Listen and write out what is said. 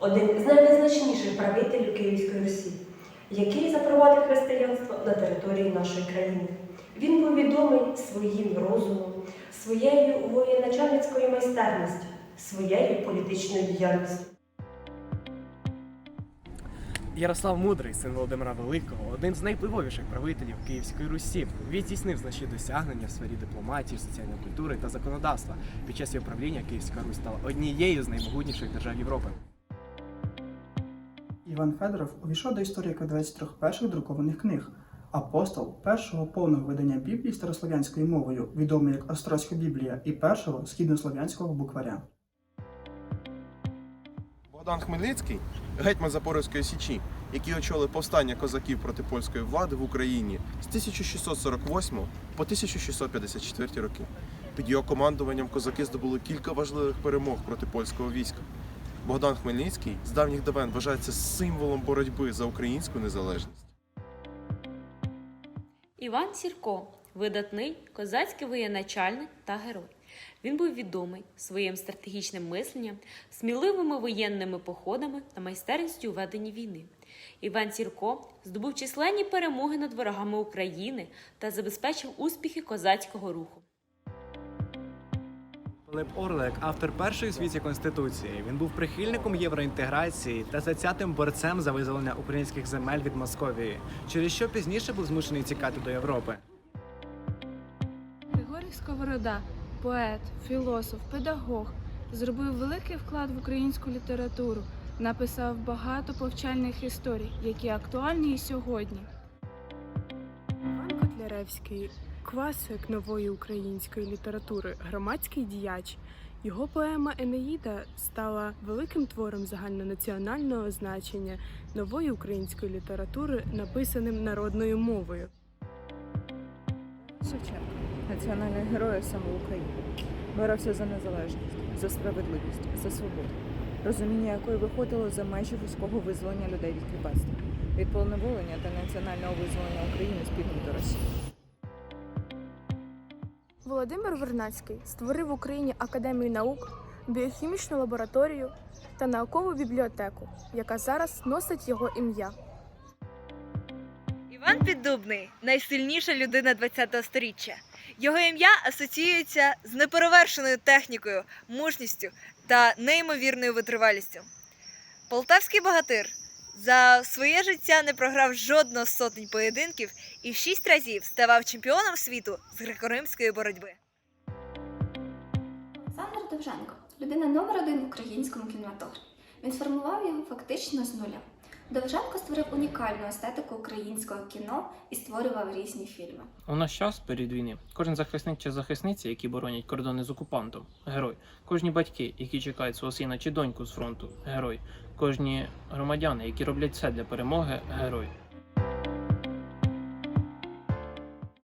один з найвизначніших правителів Київської Русі, який запровадив християнство на території нашої країни. Він був відомий своїм розумом, своєю воєначальницькою майстерністю, своєю політичною діяльністю. Ярослав Мудрий, син Володимира Великого, один з найвпливовіших правителів Київської Русі. Він здійснив значні досягнення в сфері дипломатії, соціальної культури та законодавства. Під час його правління Київська Русь стала однією з наймогутніших держав Європи. Іван Федоров увійшов до історії як 23 перших друкованих книг. Апостол першого повного видання Біблії старослов'янською мовою, відомий як Острозька Біблія, і першого східнослов'янського букваря. Богдан Хмельницький, гетьман Запорозької січі, який очолив повстання козаків проти польської влади в Україні з 1648 по 1654 роки. Під його командуванням козаки здобули кілька важливих перемог проти польського війська. Богдан Хмельницький з давніх давен вважається символом боротьби за українську незалежність. Іван Сірко видатний козацький воєначальник та герой. Він був відомий своїм стратегічним мисленням, сміливими воєнними походами та майстерністю у веденні війни. Іван Сірко здобув численні перемоги над ворогами України та забезпечив успіхи козацького руху. Пилип Орлик, автор першої в світі конституції. Він був прихильником євроінтеграції та зацятим борцем за визволення українських земель від Московії, через що пізніше був змушений тікати до Європи. Григорій Сковорода, поет, філософ, педагог, зробив великий вклад в українську літературу, написав багато повчальних історій, які актуальні і сьогодні. Іван Котляревський класик нової української літератури, громадський діяч. Його поема Енеїда стала великим твором загальнонаціонального значення нової української літератури, написаним народною мовою. Шевченко, національний герой саме України, боровся за незалежність, за справедливість, за свободу, розуміння якої виходило за межі вузького визволення людей від кріпацтва, від поневолення та національного визволення України з підмогу Росії. Володимир Вернацький створив в Україні Академію наук, біохімічну лабораторію та наукову бібліотеку, яка зараз носить його ім'я. Іван Піддубний найсильніша людина ХХ століття. Його ім'я асоціюється з неперевершеною технікою, мужністю та неймовірною витривалістю. Полтавський богатир за своє життя не програв жодного сотень поєдинків і шість разів ставав чемпіоном світу з греко-римської боротьби. Олександр Довженко людина номер один в українському кінематографі. Він сформував його фактично з нуля. Довженко створив унікальну естетику українського кіно і створював різні фільми. У наш час перед війни кожен захисник чи захисниця, які боронять кордони з окупантом, герой. Кожні батьки, які чекають свого сина чи доньку з фронту, герой. Кожні громадяни, які роблять все для перемоги, герой.